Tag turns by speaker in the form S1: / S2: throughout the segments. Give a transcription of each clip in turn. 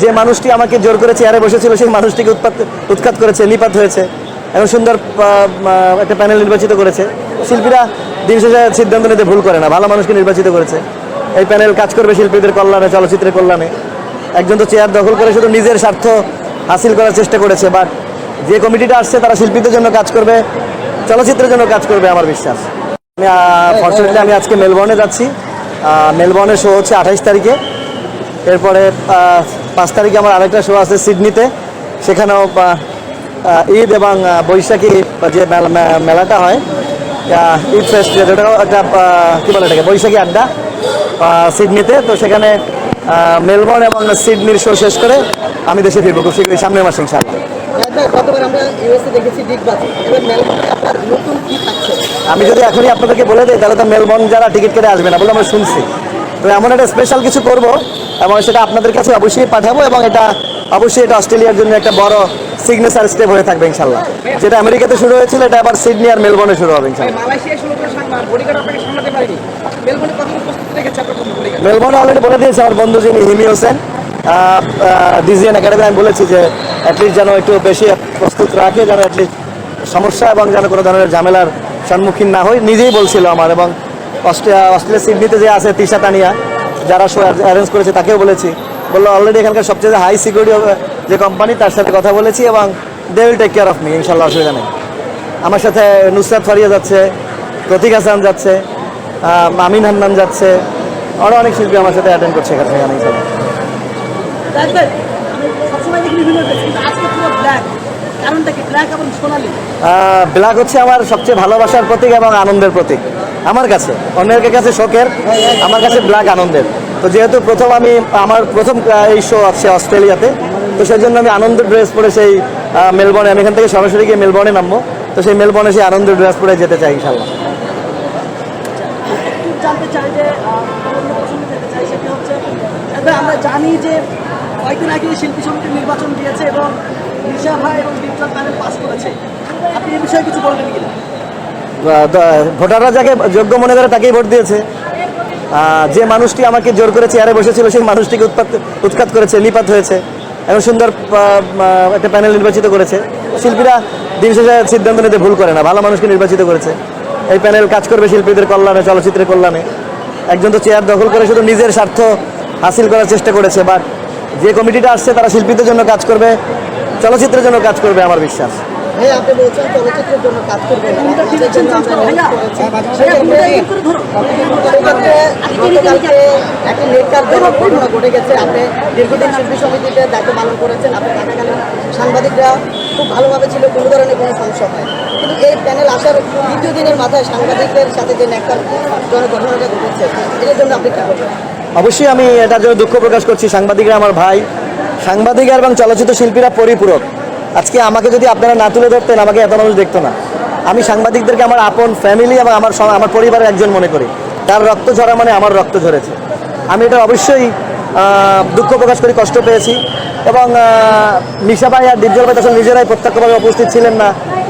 S1: যে মানুষটি আমাকে জোর করে চেয়ারে বসেছিল, সেই মানুষটিকে উৎপাত, উৎখাত করেছে, নিপাত হয়েছে এবং সুন্দর একটা প্যানেল নির্বাচিত করেছে। শিল্পীরা দিন শেষে সিদ্ধান্ত নিতে ভুল করে না, ভালো মানুষকে নির্বাচিত করেছে। এই প্যানেল কাজ করবে শিল্পীদের কল্যাণে, চলচ্চিত্রের কল্যাণে। একজন তো চেয়ার দখল করে শুধু নিজের স্বার্থ হাসিল করার চেষ্টা করেছে বাট যে কমিটিটা আসছে, তারা শিল্পীদের জন্য কাজ করবে, চলচ্চিত্রের জন্য কাজ করবে, আমার বিশ্বাস। আমি ফর্চুনেটলি আমি আজকে মেলবোর্নে যাচ্ছি। মেলবোর্নের শো হচ্ছে আঠাইশ তারিখে। এরপরে পাঁচ তারিখে আমার আরেকটা শো আছে সিডনিতে। সেখানেও ঈদ এবং বৈশাখী যে মেলা- মেলাটা হয়। ঈদ ফেস্ট যেটা একটা কী বলে এটাকে বৈশাখী আড্ডা সিডনিতে। তো সেখানে মেলবোর্ন এবং সিডনির শো শেষ করে আমি দেশে ফিরবো খুব শীঘ্রই সামনের মাসে ইনশাআল্লাহ। আমি যদি এখনই আপনাদেরকে বলে দিই তাহলে তো মেলবোর্ন যারা টিকিট কেটে আসবে না বলে আমরা শুনছি। তো এমন একটা স্পেশাল কিছু করব এবং সেটা আপনাদের কাছে অবশ্যই পাঠাবো এবং এটা অবশ্যই এটা অস্ট্রেলিয়ার জন্য একটা বড় সিগনেচার স্টেপ হয়ে থাকবে ইনশাল্লাহ যেটা আমেরিকাতে শুরু হয়েছিল এটা আবার সিডনি আর মেলবোর্নে শুরু হবে ইনশাল্লাহ
S2: মেলবোর্নে
S1: অলরেডি বলে দিয়েছে আমার বন্ধু যিনি হিমি হোসেন। ডিজিএন একাডেমি আমি বলেছি যে অ্যাটলিস্ট যেন একটু বেশি প্রস্তুত রাখে যেন অ্যাটলিস্ট সমস্যা এবং যেন কোনো ধরনের ঝামেলার সম্মুখীন না হই। নিজেই বলছিল আমার এবং অস্ট্রেলিয়া অস্ট্রেলিয়া সিডনিতে যে আছে তিশা তানিয়া যারা শো অ্যারেঞ্জ করেছে তাকেও বলেছি। বলল অলরেডি এখানকার সবচেয়ে হাই সিকিউরিটি যে কোম্পানি তার সাথে কথা বলেছি এবং they will take care of me ইনশাল্লাহ অসুবিধা নেই। আমার সাথে নুসরাত ফারিয়া যাচ্ছে প্রতীক হাসান যাচ্ছে মামিন হান্নান যাচ্ছে আরও অনেক শিল্পী আমার সাথে অ্যাটেন্ড করছে এখানে
S2: সোনালি।
S1: ব্ল্যাক হচ্ছে আমার সবচেয়ে ভালোবাসার প্রতীক এবং আনন্দের প্রতীক। আমার কাছে, অন্যের কাছে শখের, আমার কাছে ব্ল্যাক আনন্দের। তো যেহেতু প্রথম আমি, আমার প্রথম এই শো আছে অস্ট্রেলিয়াতে, তো সেই জন্য আমি আনন্দের ড্রেস পরে সেই মেলবোর্নে, আমি এখান থেকে সরাসরি গিয়ে মেলবোর্নে নামবো। তো সেই মেলবোর্নে সেই আনন্দের ড্রেস পরে যেতে চাই ইনশাল্লাহ
S2: আমরা জানি যে কয়েকদিন আগে শিল্পী সমিতির নির্বাচন দিয়েছে এবং নিশা ভাই এবং বিপ্লব প্যানেল পাস করেছে। আপনি এই বিষয়ে কিছু বলবেন কিনা?
S1: ভোটাররা যাকে যোগ্য মনে করে তাকেই ভোট দিয়েছে। যে মানুষটি আমাকে জোর করে চেয়ারে বসেছিল, সেই মানুষটিকে উৎপাত, উৎখাত করেছে নিপাত হয়েছে। এবং সুন্দর একটা প্যানেল নির্বাচিত করেছে। শিল্পীরা দিন শেষে সিদ্ধান্ত নিতে ভুল করে না, ভালো মানুষকে নির্বাচিত করেছে। এই প্যানেল কাজ করবে শিল্পীদের কল্যাণে, চলচ্চিত্রের কল্যাণে। একজন তো চেয়ার দখল করে শুধু নিজের স্বার্থ হাসিল করার চেষ্টা করেছে বাট যে কমিটিটা আসছে, তারা শিল্পীদের জন্য কাজ করবে, চলচ্চিত্রের জন্য কাজ করবে, আমার বিশ্বাস।
S2: ভাই আপনি বলছেন চলচ্চিত্রের জন্য কাজ করবেন একটি নেটকারজনক ঘটনা ঘটে গেছে। আপনি দীর্ঘদিন শিল্পী সমিতিতে দায়িত্ব পালন করেছেন আপনি থাকাকালীন সাংবাদিকরা খুব ভালোভাবে ছিল কোনো ধরনের কোনো সমস্যা হয় কিন্তু এই প্যানেল আসার দ্বিতীয় দিনের মাথায় সাংবাদিকদের সাথে যে নেটকারজনক ঘটনাটা ঘটেছে এটার জন্য আপনি কী করবেন?
S1: অবশ্যই আমি এটার জন্য দুঃখ প্রকাশ করছি। সাংবাদিকরা আমার ভাই সাংবাদিক এবং চলচ্চিত্র শিল্পীরা পরিপূরক। আজকে আমাকে যদি আপনারা না তুলে ধরতেন, আমাকে এত মানুষ দেখতো না। আমি সাংবাদিকদেরকে আমার আপন ফ্যামিলি এবং আমার আমার পরিবারের একজন মনে করি। তার রক্ত ঝরা মানে আমার রক্ত ঝরেছে। আমি এটা অবশ্যই দুঃখ প্রকাশ করি কষ্ট পেয়েছি এবং নিশা ভাই আর ডিপজল ভাই তখন নিজেরাই প্রত্যক্ষভাবে উপস্থিত ছিলেন না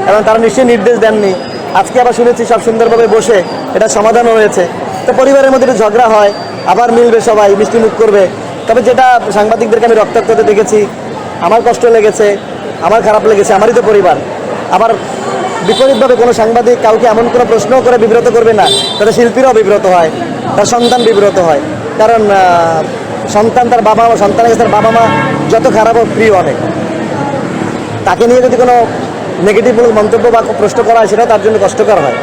S1: এবং তারা নিশ্চয়ই নির্দেশ দেননি। আজকে আবার শুনেছি সব সুন্দরভাবে বসে এটা সমাধান হয়েছে। তো পরিবারের মধ্যে একটু ঝগড়া হয়, আবার মিলবে সবাই মিষ্টি মুখ করবে। তবে যেটা সাংবাদিকদেরকে আমি রক্তাক্ত হতে দেখেছি, আমার কষ্ট লেগেছে। আমার খারাপ লেগেছে, আমারই তো পরিবার। আবার বিপরীতভাবে কোনো সাংবাদিক কাউকে এমন কোনো প্রশ্ন করে বিব্রত করবে না তাতে শিল্পীরাও বিব্রত হয়, তার সন্তান বিব্রত হয়। কারণ সন্তান তার বাবা মা সন্তানের কাছে তার বাবা মা যত খারাপ হোক, প্রিয় অনেক। তাকে নিয়ে যদি কোনো নেগেটিভ মন্তব্য বা প্রশ্ন করা হয় সেটা তার জন্য কষ্টকর হয়।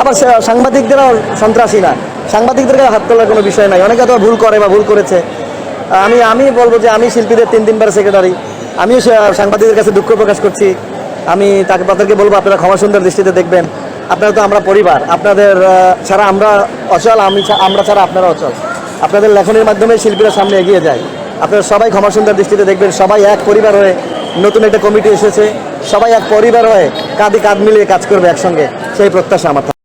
S1: আবার সাংবাদিকদেরও সন্ত্রাসী না। সাংবাদিকদেরকে হাত তোলার কোনো বিষয় নাই। অনেকে তো ভুল করে বা ভুল করেছে। আমি আমি বলব যে আমি শিল্পীদের তিন তিনবার সেক্রেটারি আমিও সাংবাদিকদের কাছে দুঃখ প্রকাশ করছি। আমি তাকে, তাদেরকে বলব, আপনারা ক্ষমা সুন্দর দৃষ্টিতে দেখবেন। আপনারা তো আমরা পরিবার। আপনাদের ছাড়া আমরা অচল, আমি আমরা ছাড়া আপনারা অচল। আপনাদের লেখনের মাধ্যমে শিল্পীরা সামনে এগিয়ে যায়। আপনারা সবাই ক্ষমা সুন্দর দৃষ্টিতে দেখবেন। সবাই এক পরিবার হয়ে নতুন একটা কমিটি এসেছে। সবাই এক পরিবার হয়ে কাঁধে কাঁধ মিলিয়ে কাজ করবে একসঙ্গে। সেই প্রত্যাশা আমার